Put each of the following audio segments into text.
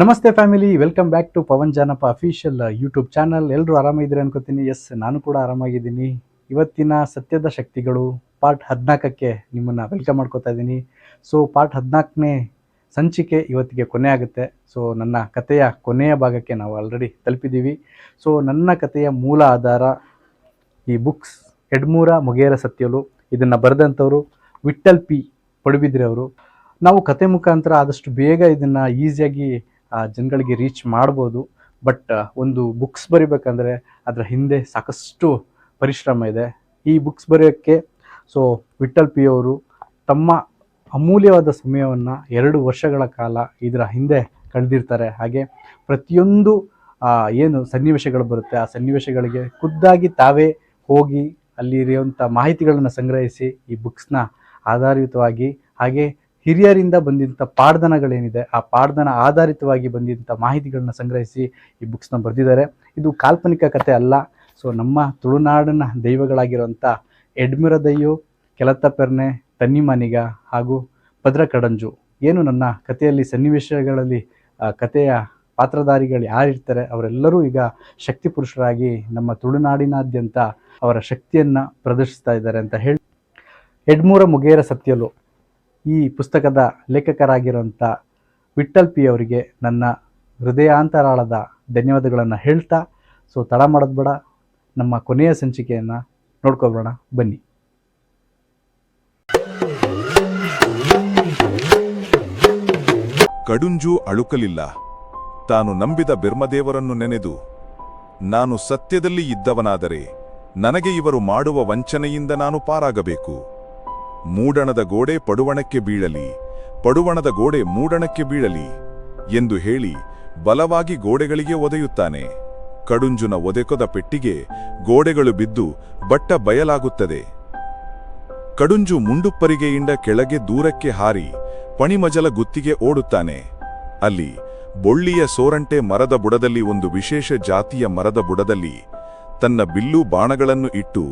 ನಮಸ್ತೆ family, welcome back to Pavan Janappa official YouTube channel. ಎಲ್ಲರೂ ಆರಾಮಿದ್ದೀರಿ ಅನ್ಕೋತೀನಿ. ಎಸ್ ನಾನು ಕೂಡ ಆರಾಮಾಗಿದ್ದೀನಿ. ಇವತ್ತಿನ ಸತ್ಯದ ಶಕ್ತಿಗಳು ಪಾರ್ಟ್ ಹದಿನಾಲ್ಕಕ್ಕೆ ನಿಮ್ಮನ್ನು ವೆಲ್ಕಮ್ ಮಾಡ್ಕೋತಾ ಇದ್ದೀನಿ. ಸೊ ಪಾರ್ಟ್ ಹದಿನಾಲ್ಕನೇ ಸಂಚಿಕೆ ಇವತ್ತಿಗೆ ಕೊನೆ ಆಗುತ್ತೆ. ಸೊ ನನ್ನ ಕಥೆಯ ಕೊನೆಯ ಭಾಗಕ್ಕೆ ನಾವು ಆಲ್ರೆಡಿ ತಲುಪಿದ್ದೀವಿ. ಸೊ ನನ್ನ ಕಥೆಯ ಮೂಲ ಆಧಾರ ಈ ಬುಕ್ಸ್ ಎಡ್ಮೂರ ಮೊಗೇರ ಸತ್ಯಲು. ಇದನ್ನು ಬರೆದಂಥವರು ವಿಠಲ್ ಪಿ. ಪಡುಬಿದ್ರಿ ಅವರು ನಾವು ಕತೆ ಮುಖಾಂತರ ಆದಷ್ಟು ಬೇಗ ಇದನ್ನು ಈಸಿಯಾಗಿ ಜನಗಳಿಗೆ ರೀಚ್ ಮಾಡ್ಬೋದು. ಬಟ್ ಒಂದು ಬುಕ್ಸ್ ಬರಿಬೇಕಂದ್ರೆ ಅದರ ಹಿಂದೆ ಸಾಕಷ್ಟು ಪರಿಶ್ರಮ ಇದೆ. ಈ ಬುಕ್ಸ್ ಬರೆಯೋಕ್ಕೆ ಸೊ ವಿಠಲ್ ಪಿ ಅವರು ತಮ್ಮ ಅಮೂಲ್ಯವಾದ ಸಮಯವನ್ನು ಎರಡು ವರ್ಷಗಳ ಕಾಲ ಇದರ ಹಿಂದೆ ಕಳೆದಿರ್ತಾರೆ. ಹಾಗೆ ಪ್ರತಿಯೊಂದು ಏನು ಸನ್ನಿವೇಶಗಳು ಬರುತ್ತೆ, ಆ ಸನ್ನಿವೇಶಗಳಿಗೆ ಖುದ್ದಾಗಿ ತಾವೇ ಹೋಗಿ ಅಲ್ಲಿ ಇರುವಂಥ ಮಾಹಿತಿಗಳನ್ನು ಸಂಗ್ರಹಿಸಿ ಈ ಬುಕ್ಸ್ನ ಆಧಾರಿತವಾಗಿ ಹಾಗೆ ಹಿರಿಯರಿಂದ ಬಂದಿದ್ದ ಪಾಡ್ದನಗಳೇನಿದೆ ಆ ಪಾಡ್ದನ ಆಧಾರಿತವಾಗಿ ಬಂದಿದ್ದ ಮಾಹಿತಿಗಳನ್ನ ಸಂಗ್ರಹಿಸಿ ಈ ಬುಕ್ಸ್ನ ಬರೆದಿದ್ದಾರೆ. ಇದು ಕಾಲ್ಪನಿಕ ಕಥೆ ಅಲ್ಲ. ಸೊ ನಮ್ಮ ತುಳುನಾಡಿನ ದೈವಗಳಾಗಿರುವಂಥ ಎಡ್ಮಿರದಯ್ಯು ಕೆಲತಪೆರ್ನೆ ತನ್ನಿಮನಿಗ ಹಾಗೂ ಭದ್ರ ಕಡಂಜು. ಏನು ನನ್ನ ಕಥೆಯಲ್ಲಿ, ಸನ್ನಿವೇಶಗಳಲ್ಲಿ ಕಥೆಯ ಪಾತ್ರಧಾರಿಗಳು ಯಾರಿರ್ತಾರೆ ಅವರೆಲ್ಲರೂ ಈಗ ಶಕ್ತಿ ಪುರುಷರಾಗಿ ನಮ್ಮ ತುಳುನಾಡಿನಾದ್ಯಂತ ಅವರ ಶಕ್ತಿಯನ್ನು ಪ್ರದರ್ಶಿಸ್ತಾ ಇದ್ದಾರೆ ಅಂತ ಹೇಳಿ. ಎಡ್ಮೂರ ಮುಗೇರ ಸತ್ಯಲು. ಈ ಪುಸ್ತಕದ ಲೇಖಕರಾಗಿರುವಂಥ ವಿಠಲ್ ಪಿ ಅವರಿಗೆ ನನ್ನ ಹೃದಯಾಂತರಾಳದ ಧನ್ಯವಾದಗಳನ್ನು ಹೇಳ್ತಾ, ಸೊ ತಡ ಮಾಡೋದು ಬೇಡ. ನಮ್ಮ ಕೊನೆಯ ಸಂಚಿಕೆಯನ್ನು ನೋಡ್ಕೊಬೋಣ ಬನ್ನಿ. ಕಡುಂಜು ಅಳುಕಲಿಲ್ಲ. ತಾನು ನಂಬಿದ ಬಿರ್ಮದೇವರನ್ನು ನೆನೆದು, ನಾನು ಸತ್ಯದಲ್ಲಿ ಇದ್ದವನಾದರೆ ನನಗೆ ಇವರು ಮಾಡುವ ವಂಚನೆಯಿಂದ ನಾನು ಪಾರಾಗಬೇಕು. ಮೂಡಣದ ಗೋಡೆ ಪಡುವಣಕ್ಕೆ ಬೀಳಲಿ, ಪಡುವಣದ ಗೋಡೆ ಮೂಡಣಕ್ಕೆ ಬೀಳಲಿ ಎಂದು ಹೇಳಿ ಬಲವಾಗಿ ಗೋಡೆಗಳಿಗೆ ಒದೆಯುತ್ತಾನೆ. ಕಡುಂಜುನ ಒದೆಕೊದ ಪೆಟ್ಟಿಗೆ ಗೋಡೆಗಳು ಬಿದ್ದು ಬಟ್ಟ ಬಯಲಾಗುತ್ತದೆ. ಕಡುಂಜು ಮುಂಡುಪ್ಪರಿಗೆಯಿಂದ ಕೆಳಗೆ ದೂರಕ್ಕೆ ಹಾರಿ ಪಣಿಮಜಲ ಗುತ್ತಿಗೆ ಓಡುತ್ತಾನೆ. ಅಲ್ಲಿ ಬೊಳ್ಳಿಯ ಸೋರಂಟೆ ಮರದ ಬುಡದಲ್ಲಿ ಒಂದು ವಿಶೇಷ ಜಾತಿಯ ಮರದ ಬುಡದಲ್ಲಿ ತನ್ನ ಬಿಲ್ಲು ಬಾಣಗಳನ್ನು ಇಟ್ಟು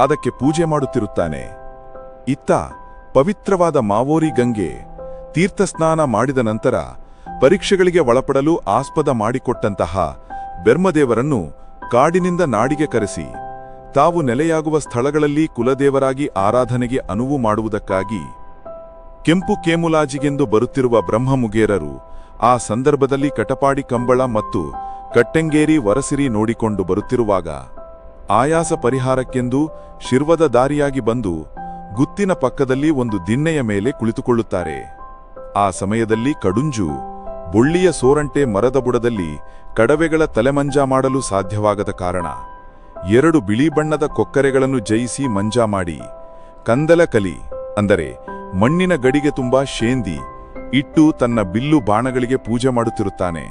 ಅದಕ್ಕೆ ಪೂಜೆ ಮಾಡುತ್ತಿರುತ್ತಾನೆ. ಇತ್ತ ಪವಿತ್ರವಾದ ಮಾವೋರಿ ಗಂಗೆ ತೀರ್ಥಸ್ನಾನ ಮಾಡಿದ ನಂತರ ಪರೀಕ್ಷೆಗಳಿಗೆ ಒಳಪಡಲು ಆಸ್ಪದ ಮಾಡಿಕೊಟ್ಟಂತಹ ಬೆರ್ಮದೇವರನ್ನು ಕಾಡಿನಿಂದ ನಾಡಿಗೆ ಕರೆಸಿ, ತಾವು ನೆಲೆಯಾಗುವ ಸ್ಥಳಗಳಲ್ಲಿ ಕುಲದೇವರಾಗಿ ಆರಾಧನೆಗೆ ಅನುವು ಮಾಡುವುದಕ್ಕಾಗಿ ಕೆಂಪು ಕೇಮುಲಾಜಿಗೆಂದು ಬರುತ್ತಿರುವ ಬ್ರಹ್ಮಮುಗೇರರು ಆ ಸಂದರ್ಭದಲ್ಲಿ ಕಟಪಾಡಿ ಕಂಬಳ ಮತ್ತು ಕಟ್ಟೆಂಗೇರಿ ವರಸಿರಿ ನೋಡಿಕೊಂಡು ಬರುತ್ತಿರುವಾಗ ಆಯಾಸ ಪರಿಹಾರಕ್ಕೆಂದು ಶಿರ್ವದ ದಾರಿಯಾಗಿ ಬಂದು ಗುತ್ತಿನ ಪಕ್ಕದಲ್ಲಿ ಒಂದು ದಿನ್ನೆಯ ಮೇಲೆ ಕುಳಿತುಕೊಳ್ಳುತ್ತಾರೆ. ಆ ಸಮಯದಲ್ಲಿ ಕಡುಂಜು ಬುಳ್ಳಿಯ ಸೋರಂಟೆ ಮರದ ಬುಡದಲ್ಲಿ ಕಡವೆಗಳ ತಲೆಮಂಜ ಮಾಡಲು ಸಾಧ್ಯವಾಗದ ಕಾರಣ, ಎರಡು ಬಿಳಿ ಬಣ್ಣದ ಕೊಕ್ಕರೆಗಳನ್ನು ಜಯಿಸಿ ಮಂಜ ಮಾಡಿ, ಕಂದಲ ಕಲಿ, ಅಂದರೆ ಮಣ್ಣಿನ ಗಡಿಗೆ ತುಂಬಾ ಶೇಂದಿ, ಇಟ್ಟು ತನ್ನ ಬಿಲ್ಲು ಬಾಣಗಳಿಗೆ ಪೂಜೆ ಮಾಡುತ್ತಿರುತ್ತಾನೆ.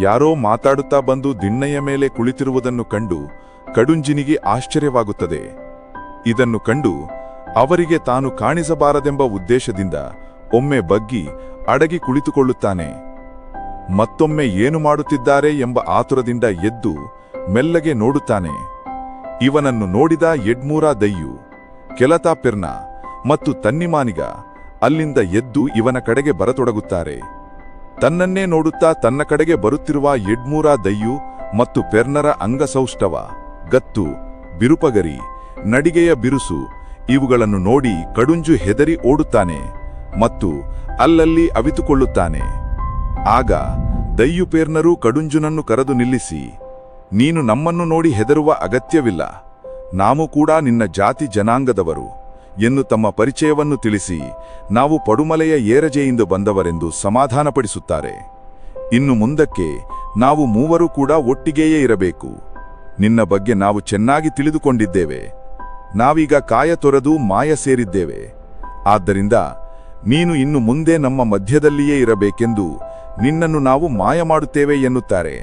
ಯಾರೋ ಮಾತಾಡುತ್ತಾ ಬಂದು ದಿಣ್ಣೆಯ ಮೇಲೆ ಕುಳಿತಿರುವುದನ್ನು ಕಂಡು ಕಡುಂಜಿನಿಗೆ ಆಶ್ಚರ್ಯವಾಗುತ್ತದೆ. ಇದನ್ನು ಕಂಡು ಅವರಿಗೆ ತಾನು ಕಾಣಿಸಬಾರದೆಂಬ ಉದ್ದೇಶದಿಂದ ಒಮ್ಮೆ ಬಗ್ಗಿ ಅಡಗಿ ಕುಳಿತುಕೊಳ್ಳುತ್ತಾನೆ. ಮತ್ತೊಮ್ಮೆ ಏನು ಮಾಡುತ್ತಿದ್ದಾರೆ ಎಂಬ ಆತುರದಿಂದ ಎದ್ದು ಮೆಲ್ಲಗೆ ನೋಡುತ್ತಾನೆ. ಇವನನ್ನು ನೋಡಿದ ಯಡ್ಮೂರಾ ದಯ್ಯು ಕೆಲತಾ ಪೆರ್ನ ಮತ್ತು ತನ್ನಿಮಾನಿಗ ಅಲ್ಲಿಂದ ಎದ್ದು ಇವನ ಕಡೆಗೆ ಬರತೊಡಗುತ್ತಾರೆ. ತನ್ನನ್ನೇ ನೋಡುತ್ತಾ ತನ್ನ ಕಡೆಗೆ ಬರುತ್ತಿರುವ ಯಡ್ಮೂರಾ ದಯ್ಯು ಮತ್ತು ಪೆರ್ನರ ಅಂಗಸೌಷ್ಠವ ಗತ್ತು, ಬಿರುಪಗರಿ, ನಡಿಗೆಯ ಬಿರುಸು ಇವುಗಳನ್ನು ನೋಡಿ ಕಡುಂಜು ಹೆದರಿ ಓಡುತ್ತಾನೆ ಮತ್ತು ಅಲ್ಲಲ್ಲಿ ಅವಿತುಕೊಳ್ಳುತ್ತಾನೆ. ಆಗ ದಯ್ಯುಪೇರ್ನರೂ ಕಡುಂಜುನನ್ನು ಕರೆದು ನಿಲ್ಲಿಸಿ, ನೀನು ನಮ್ಮನ್ನು ನೋಡಿ ಹೆದರುವ ಅಗತ್ಯವಿಲ್ಲ, ನಾವು ಕೂಡ ನಿನ್ನ ಜಾತಿ ಜನಾಂಗದವರು ಎಂದು ತಮ್ಮ ಪರಿಚಯವನ್ನು ತಿಳಿಸಿ, ನಾವು ಪಡುಮಲೆಯ ಏರಜೆಯಿಂದ ಬಂದವರೆಂದು ಸಮಾಧಾನಪಡಿಸುತ್ತಾರೆ. ಇನ್ನು ಮುಂದಕ್ಕೆ ನಾವು ಮೂವರು ಕೂಡ ಒಟ್ಟಿಗೆಯೇ ಇರಬೇಕು. ನಿನ್ನ ಬಗ್ಗೆ ನಾವು ಚೆನ್ನಾಗಿ ತಿಳಿದುಕೊಂಡಿದ್ದೇವೆ. ನಾವೀಗ ಕಾಯ ತೊರೆದು ಮಾಯ ಸೇರಿದ್ದೇವೆ. ಆದ್ದರಿಂದ ನೀನು ಇನ್ನು ಮುಂದೆ ನಮ್ಮ ಮಧ್ಯದಲ್ಲಿಯೇ ಇರಬೇಕೆಂದು ನಿನ್ನನ್ನು ನಾವು ಮಾಯ ಮಾಡುತ್ತೇವೆ ಎನ್ನುತ್ತಾರೆ.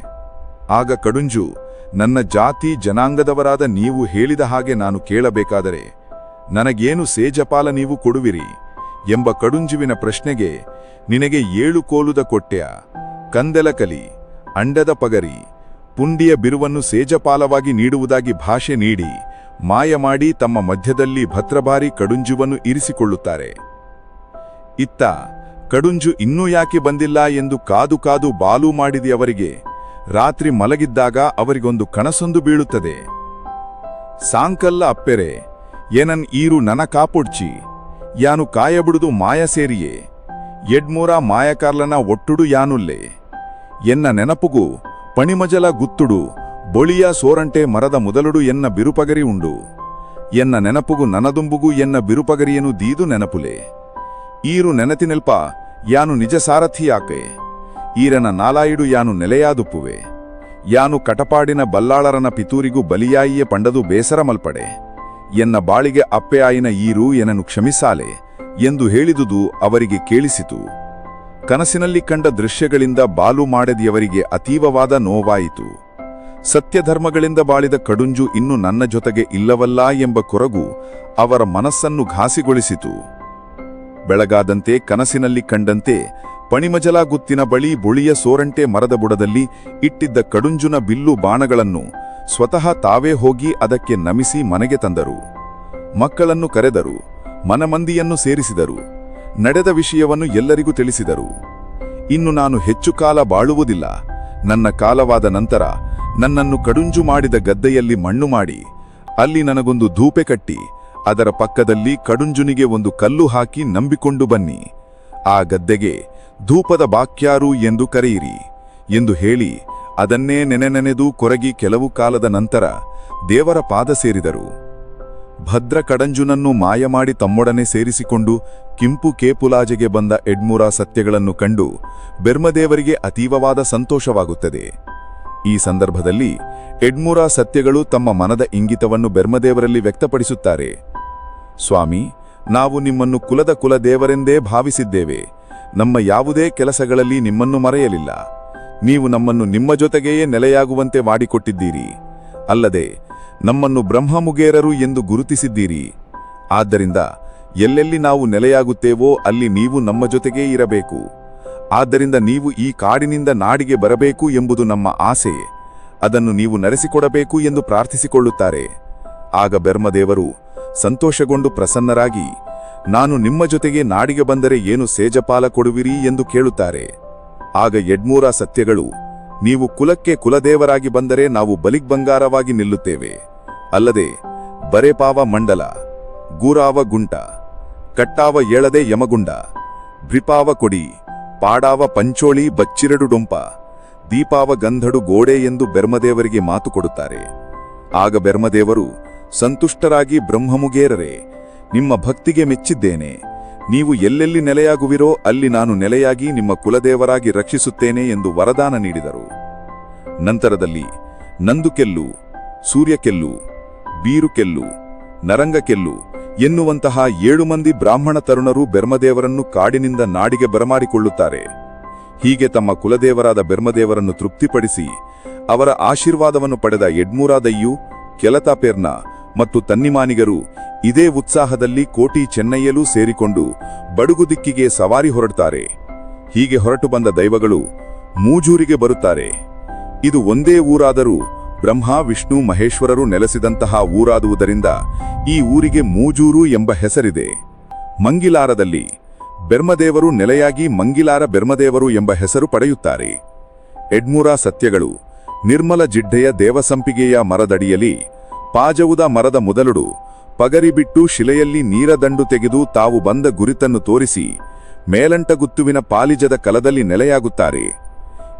ಆಗ ಕಡುಂಜು, ನನ್ನ ಜಾತಿ ಜನಾಂಗದವರಾದ ನೀವು ಹೇಳಿದ ಹಾಗೆ ನಾನು ಕೇಳಬೇಕಾದರೆ, ನನಗೇನು ಸೇಜಪಾಲ ನೀವು ಕೊಡುವಿರಿ? ಎಂಬ ಕಡುಂಜುವಿನ ಪ್ರಶ್ನೆಗೆ ನಿನಗೆ ಏಳು ಕೋಲುದ ಕೊಟ್ಟೆಯ? ಕಂದೆಲಕಲಿ ಅಂಡದ ಪಗರಿ, ಪುಂಡಿಯ ಬಿರುವನ್ನು ಸೇಜಪಾಲವಾಗಿ ನೀಡುವುದಾಗಿ ಭಾಷೆ ನೀಡಿ ಮಾಯ ಮಾಡಿ ತಮ್ಮ ಮಧ್ಯದಲ್ಲಿ ಭದ್ರಭಾರಿ ಕಡುಂಜುವನ್ನು ಇರಿಸಿಕೊಳ್ಳುತ್ತಾರೆ. ಇತ್ತ, ಕಡುಂಜು ಇನ್ನೂ ಯಾಕೆ ಬಂದಿಲ್ಲ ಎಂದು ಕಾದು ಕಾದು ಬಾಲು ಮಾಡಿದೆಯವರಿಗೆ ರಾತ್ರಿ ಮಲಗಿದ್ದಾಗ ಅವರಿಗೊಂದು ಕನಸೊಂದು ಬೀಳುತ್ತದೆ. ಸಾಂಕಲ್ಲ ಅಪ್ಪೆರೆ, ಏನನ್ ಈರು ನನ ಕಾಪುಡ್ಚಿ, ಯಾನು ಕಾಯಬಿಡುದು ಮಾಯ ಸೇರಿಯೇ, ಎಡ್ಮೂರ ಮಾಯಕಾರ್ಲನ ಒಟ್ಟುಡು ಯಾನುಲ್ಲೆ, ಎನ್ನ ನೆನಪುಗು ಪಣಿಮಜಲ ಗುತ್ತುಡು ಬೊಳಿಯ ಸೋರಂಟೆ ಮರದ ಮೊದಲುಡು ಎನ್ನ ಬಿರುಪಗರಿ ಉಂಡು. ಎನ್ನ ನೆನಪುಗು ನನದುಂಬುಗು ಎನ್ನ ಬಿರುಪಗರಿಯನು ದೀದು ನೆನಪುಲೆ. ಈರು ನೆನತಿನೆಲ್ಪ ಯಾನು ನಿಜ ಸಾರಥಿಯಾಕೆ. ಈರನ ನಾಲಾಯಿಡು ಯಾನು ನೆಲೆಯಾದುಪ್ಪುವೆ. ಯಾನು ಕಟಪಾಡಿನ ಬಲ್ಲಾಳರನ ಪಿತೂರಿಗೂ ಬಲಿಯಾಯಿಯೇ ಪಂಡದು ಬೇಸರ ಮಲ್ಪಡೆ ಎನ್ನ ಬಾಳಿಗೆ ಅಪ್ಪೆ ಆಯಿನ ಈರು ಎನನು ಕ್ಷಮಿಸಾಲೆ ಎಂದು ಹೇಳಿದುದು ಅವರಿಗೆ ಕೇಳಿಸಿತು. ಕನಸಿನಲ್ಲಿ ಕಂಡ ದೃಶ್ಯಗಳಿಂದ ಬಾಲು ಮಾಡದಿಯವರಿಗೆ ಅತೀವವಾದ ನೋವಾಯಿತು. ಸತ್ಯಧರ್ಮಗಳಿಂದ ಬಾಳಿದ ಕಡುಂಜು ಇನ್ನು ನನ್ನ ಜೊತೆಗೆ ಇಲ್ಲವಲ್ಲ ಎಂಬ ಕೊರಗು ಅವರ ಮನಸ್ಸನ್ನು ಘಾಸಿಗೊಳಿಸಿತು. ಬೆಳಗಾದಂತೆ ಕನಸಿನಲ್ಲಿ ಕಂಡಂತೆ ಪಣಿಮಜಲ ಗುತ್ತಿನ ಬಳಿ ಬುಳಿಯ ಸೋರಂಟೆ ಮರದ ಬುಡದಲ್ಲಿ ಇಟ್ಟಿದ್ದ ಕಡುಂಜುನ ಬಿಲ್ಲು ಬಾಣಗಳನ್ನು ಸ್ವತಃ ತಾವೇ ಹೋಗಿ ಅದಕ್ಕೆ ನಮಿಸಿ ಮನೆಗೆ ತಂದರು. ಮಕ್ಕಳನ್ನು ಕರೆದರು, ಮನಮಂದಿಯನ್ನು ಸೇರಿಸಿದರು, ನಡೆದ ವಿಷಯವನ್ನು ಎಲ್ಲರಿಗೂ ತಿಳಿಸಿದರು. ಇನ್ನು ನಾನು ಹೆಚ್ಚು ಕಾಲ ಬಾಳುವುದಿಲ್ಲ. ನನ್ನ ಕಾಲವಾದ ನಂತರ ನನ್ನನ್ನು ಕಡುಂಜು ಮಾಡಿದ ಗದ್ದೆಯಲ್ಲಿ ಮಣ್ಣು ಮಾಡಿ, ಅಲ್ಲಿ ನನಗೊಂದು ಧೂಪೆ ಕಟ್ಟಿ, ಅದರ ಪಕ್ಕದಲ್ಲಿ ಕಡುಂಜುನಿಗೆ ಒಂದು ಕಲ್ಲು ಹಾಕಿ ನಂಬಿಕೊಂಡು ಬನ್ನಿ. ಆ ಗದ್ದೆಗೆ ಧೂಪದ ಬಾಕ್ಯಾರು ಎಂದು ಕರೆಯಿರಿ ಎಂದು ಹೇಳಿ, ಅದನ್ನೇ ನೆನೆನೆನೆದು ಕೊರಗಿ ಕೆಲವು ಕಾಲದ ನಂತರ ದೇವರ ಪಾದ ಸೇರಿದರು. ಭದ್ರ ಕಡಂಜುನನ್ನು ಮಾಯ ಮಾಡಿ ತಮ್ಮೊಡನೆ ಸೇರಿಸಿಕೊಂಡು ಕಿಂಪು ಕೇಪುಲಾಜೆಗೆ ಬಂದ ಎಡ್ಮೂರ ಸತ್ಯಗಳನ್ನು ಕಂಡು ಬೆರ್ಮದೇವರಿಗೆ ಅತೀವವಾದ ಸಂತೋಷವಾಗುತ್ತದೆ. ಈ ಸಂದರ್ಭದಲ್ಲಿ ಎಡ್ಮೂರ ಸತ್ಯಗಳು ತಮ್ಮ ಮನದ ಇಂಗಿತವನ್ನು ಬೆರ್ಮದೇವರಲ್ಲಿ ವ್ಯಕ್ತಪಡಿಸುತ್ತಾರೆ. ಸ್ವಾಮಿ, ನಾವು ನಿಮ್ಮನ್ನು ಕುಲದ ಕುಲದೇವರೆಂದೇ ಭಾವಿಸಿದ್ದೇವೆ. ನಮ್ಮ ಯಾವುದೇ ಕೆಲಸಗಳಲ್ಲಿ ನಿಮ್ಮನ್ನು ಮರೆಯಲಿಲ್ಲ. ನೀವು ನಮ್ಮನ್ನು ನಿಮ್ಮ ಜೊತೆಗೆಯೇ ನೆಲೆಯಾಗುವಂತೆ ಮಾಡಿಕೊಟ್ಟಿದ್ದೀರಿ. ಅಲ್ಲದೆ ನಮ್ಮನ್ನು ಬ್ರಹ್ಮಮುಗೇರರು ಎಂದು ಗುರುತಿಸಿದ್ದೀರಿ. ಆದ್ದರಿಂದ ಎಲ್ಲೆಲ್ಲಿ ನಾವು ನೆಲೆಯಾಗುತ್ತೇವೋ ಅಲ್ಲಿ ನೀವು ನಮ್ಮ ಜೊತೆಗೇ ಇರಬೇಕು. ಆದ್ದರಿಂದ ನೀವು ಈ ಕಾಡಿನಿಂದ ನಾಡಿಗೆ ಬರಬೇಕು ಎಂಬುದು ನಮ್ಮ ಆಸೆ. ಅದನ್ನು ನೀವು ನಡೆಸಿಕೊಡಬೇಕು ಎಂದು ಪ್ರಾರ್ಥಿಸಿಕೊಳ್ಳುತ್ತಾರೆ. ಆಗ ಬೆರ್ಮದೇವರು ಸಂತೋಷಗೊಂಡು ಪ್ರಸನ್ನರಾಗಿ, ನಾನು ನಿಮ್ಮ ಜೊತೆಗೆ ನಾಡಿಗೆ ಬಂದರೆ ಏನು ಸೇಜಪಾಲ ಕೊಡುವಿರಿ ಎಂದು ಕೇಳುತ್ತಾರೆ. ಆಗ ಯಡ್ಮೂರ ಸತ್ಯಗಳು, ನೀವು ಕುಲಕ್ಕೆ ಕುಲದೇವರಾಗಿ ಬಂದರೆ ನಾವು ಬಲಿಗ್ಬಂಗಾರವಾಗಿ ನಿಲ್ಲುತ್ತೇವೆ. ಅಲ್ಲದೆ ಬರೆಪಾವ ಮಂಡಲ, ಗೂರಾವ ಗುಂಟ, ಕಟ್ಟಾವ ಏಳದೆ ಯಮಗುಂಡ ಭ್ರಿಪಾವ ಕೊಡಿ, ಪಾಡಾವ ಪಂಚೋಳಿ ಬಚ್ಚಿರಡು ಡೊಂಪ, ದೀಪಾವ ಗಂಧಡು ಗೋಡೆ ಎಂದು ಬೆರ್ಮದೇವರಿಗೆ ಮಾತು ಕೊಡುತ್ತಾರೆ. ಆಗ ಬೆರ್ಮದೇವರು ಸಂತುಷ್ಟರಾಗಿ ಬ್ರಹ್ಮಮುಗೇರರೆ, ನಿಮ್ಮ ಭಕ್ತಿಗೆ ಮೆಚ್ಚಿದ್ದೇನೆ. ನೀವು ಎಲ್ಲೆಲ್ಲಿ ನೆಲೆಯಾಗುವಿರೋ ಅಲ್ಲಿ ನಾನು ನೆಲೆಯಾಗಿ ನಿಮ್ಮ ಕುಲದೇವರಾಗಿ ರಕ್ಷಿಸುತ್ತೇನೆ ಎಂದು ವರದಾನ ನೀಡಿದರು. ನಂತರದಲ್ಲಿ, ನಂದುಕೆಲ್ಲು, ಸೂರ್ಯಕೆಲ್ಲು ಬೀರುಕೆಲ್ಲು, ನರಂಗಕೆಲ್ಲು ಎನ್ನುವಂತಹ ಏಳು ಮಂದಿ ಬ್ರಾಹ್ಮಣ ತರುಣರು ಬೆರ್ಮದೇವರನ್ನು ಕಾಡಿನಿಂದ ನಾಡಿಗೆ ಬರಮಾಡಿಕೊಳ್ಳುತ್ತಾರೆ. ಹೀಗೆ ತಮ್ಮ ಕುಲದೇವರಾದ ಬೆರ್ಮದೇವರನ್ನು ತೃಪ್ತಿಪಡಿಸಿ ಅವರ ಆಶೀರ್ವಾದವನ್ನು ಪಡೆದ ಯಡ್ಮೂರಾದಯ್ಯು ಕೆಲತಾಪೇರ್ನ ಮತ್ತು ತನ್ನಿಮಾನಿಗರು ಇದೇ ಉತ್ಸಾಹದಲ್ಲಿ ಕೋಟಿ ಚೆನ್ನೈಯಲ್ಲೂ ಸೇರಿಕೊಂಡು ಬಡುಗು ದಿಕ್ಕಿಗೆ ಸವಾರಿ ಹೊರಡ್ತಾರೆ. ಹೀಗೆ ಹೊರಟು ಬಂದ ದೈವಗಳು ಮೂಜೂರಿಗೆ ಬರುತ್ತಾರೆ. ಇದು ಒಂದೇ ಊರಾದರೂ ಬ್ರಹ್ಮ, ವಿಷ್ಣು, ಮಹೇಶ್ವರರು ನೆಲೆಸಿದಂತಹ ಊರಾದುವುದರಿಂದ ಈ ಊರಿಗೆ ಮೂಜೂರು ಎಂಬ ಹೆಸರಿದೆ. ಮಂಗಿಲಾರದಲ್ಲಿ ಬೆರ್ಮದೇವರು ನೆಲೆಯಾಗಿ ಮಂಗಿಲಾರ ಬೆರ್ಮದೇವರು ಎಂಬ ಹೆಸರು ಪಡೆಯುತ್ತಾರೆ. ಎಡ್ಮೂರ ಸತ್ಯಗಳು ನಿರ್ಮಲ ಜಿಡ್ಡೆಯ ದೇವಸಂಪಿಗೆಯ ಮರದಡಿಯಲ್ಲಿ ಪಾಜವುದ ಮರದ ಮೊದಲುಡು ಪಗರಿಬಿಟ್ಟು ಶಿಲೆಯಲ್ಲಿ ನೀರದಂಡು ತೆಗೆದು ತಾವು ಬಂದ ಗುರಿತನ್ನು ತೋರಿಸಿ ಮೇಲಂಟಗುತ್ತುವಿನ ಪಾಲಿಜದ ಕಲದಲ್ಲಿ ನೆಲೆಯಾಗುತ್ತಾರೆ.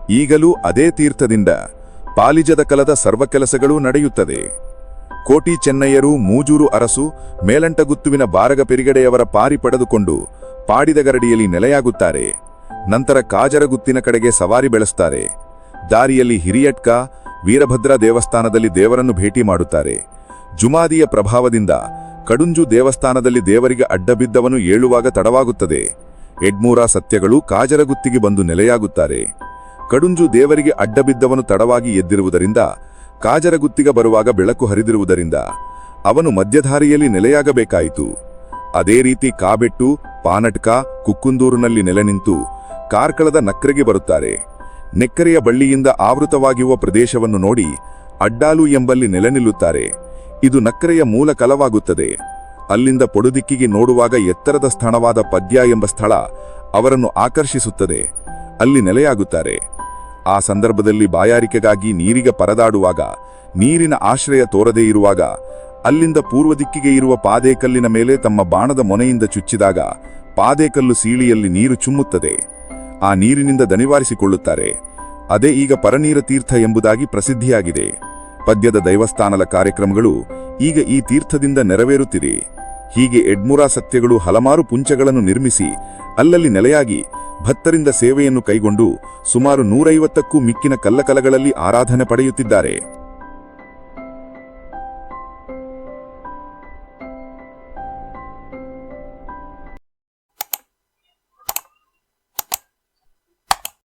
ಈಗಲೂ ಅದೇ ತೀರ್ಥದಿಂದ ಪಾಲಿಜದ ಕಲದ ಸರ್ವ ಕೆಲಸಗಳೂ ನಡೆಯುತ್ತದೆ. ಕೋಟಿ ಚೆನ್ನಯ್ಯರು, ಮೂಜೂರು ಅರಸು, ಮೇಲಂಟಗುತ್ತುವಿನ ಬಾರಗ ಪೆರಿಗಡೆಯವರ ಪಾರಿ ಪಡೆದುಕೊಂಡು ಪಾಡಿದ ಗರಡಿಯಲ್ಲಿ ನೆಲೆಯಾಗುತ್ತಾರೆ. ನಂತರ ಕಾಜರಗುತ್ತಿನ ಕಡೆಗೆ ಸವಾರಿ ಬೆಳೆಸ್ತಾರೆ. ದಾರಿಯಲ್ಲಿ ಹಿರಿಯಟ್ಕ, ವೀರಭದ್ರ ದೇವಸ್ಥಾನದಲ್ಲಿ ದೇವರನ್ನು ಭೇಟಿ ಮಾಡುತ್ತಾರೆ. ಜುಮಾದಿಯ ಪ್ರಭಾವದಿಂದ ಕಡುಂಜು ದೇವಸ್ಥಾನದಲ್ಲಿ ದೇವರಿಗೆ ಅಡ್ಡಬಿದ್ದವನು ಏಳುವಾಗ ತಡವಾಗುತ್ತದೆ. ಎಡ್ಮೂರ ಸತ್ಯಗಳು ಕಾಜರಗುತ್ತಿಗೆ ಬಂದು ನೆಲೆಯಾಗುತ್ತಾರೆ. ಕಡುಂಜು ದೇವರಿಗೆ ಅಡ್ಡಬಿದ್ದವನು ತಡವಾಗಿ ಎದ್ದಿರುವುದರಿಂದ ಕಾಜರಗುತ್ತಿಗ ಬರುವಾಗ ಬೆಳಕು ಹರಿದಿರುವುದರಿಂದ ಅವನು ಮಧ್ಯಧಾರಿಯಲ್ಲಿ ನೆಲೆಯಾಗಬೇಕಾಯಿತು. ಅದೇ ರೀತಿ ಕಾಬೆಟ್ಟು, ಪಾನಟ್ಕ, ಕುಕ್ಕುಂದೂರಿನಲ್ಲಿ ನೆಲೆ ನಿಂತು ಕಾರ್ಕಳದ ನಕ್ರೆಗೆ ಬರುತ್ತಾರೆ. ನೆಕ್ಕರೆಯ ಬಳ್ಳಿಯಿಂದ ಆವೃತವಾಗಿರುವ ಪ್ರದೇಶವನ್ನು ನೋಡಿ ಅಡ್ಡಾಲು ಎಂಬಲ್ಲಿ ನೆಲೆ ನಿಲ್ಲುತ್ತಾರೆ ಇದು ನಕ್ಕರೆಯ ಮೂಲ ಕಲವಾಗುತ್ತದೆ. ಅಲ್ಲಿಂದ ಪೊಡುದಿಕ್ಕಿಗೆ ನೋಡುವಾಗ ಎತ್ತರದ ಸ್ಥಳವಾದ ಪದ್ಯ ಎಂಬ ಸ್ಥಳ ಅವರನ್ನು ಆಕರ್ಷಿಸುತ್ತದೆ. ಅಲ್ಲಿ ನೆಲೆಯಾಗುತ್ತಾರೆ. ಆ ಸಂದರ್ಭದಲ್ಲಿ ಬಾಯಾರಿಕೆಗಾಗಿ ನೀರಿಗೆ ಪರದಾಡುವಾಗ, ನೀರಿನ ಆಶ್ರಯ ತೋರದೇ ಇರುವಾಗ, ಅಲ್ಲಿಂದ ಪೂರ್ವ ದಿಕ್ಕಿಗೆ ಇರುವ ಪಾದೇಕಲ್ಲಿನ ಮೇಲೆ ತಮ್ಮ ಬಾಣದ ಮೊನೆಯಿಂದ ಚುಚ್ಚಿದಾಗ, ಪಾದೇಕಲ್ಲು ಸೀಳಿಯಲ್ಲಿ ನೀರು ಚುಮ್ಮುತ್ತದೆ. ಆ ನೀರಿನಿಂದ ದಣಿವಾರಿಸಿಕೊಳ್ಳುತ್ತಾರೆ ಅದೇ ಈಗ ಪರನೀರ ತೀರ್ಥ ಎಂಬುದಾಗಿ ಪ್ರಸಿದ್ಧಿಯಾಗಿದೆ. ಪದ್ಯದ ದೈವಸ್ಥಾನದ ಕಾರ್ಯಕ್ರಮಗಳು ಈಗ ಈ ತೀರ್ಥದಿಂದ ನೆರವೇರುತ್ತಿದೆ. ಹೀಗೆ ಎಡ್ಮುರಾ ಸತ್ಯಗಳು ಹಲವಾರು ಪುಂಚಗಳನ್ನು ನಿರ್ಮಿಸಿ ಅಲ್ಲಲ್ಲಿ ನೆಲೆಯಾಗಿ ಭತ್ತರಿಂದ ಸೇವೆಯನ್ನು ಕೈಗೊಂಡು ಸುಮಾರು ನೂರೈವತ್ತಕ್ಕೂ ಮಿಕ್ಕಿನ ಕಲ್ಲಕಲಗಳಲ್ಲಿ ಆರಾಧನೆ ಪಡೆಯುತ್ತಿದ್ದಾರೆ.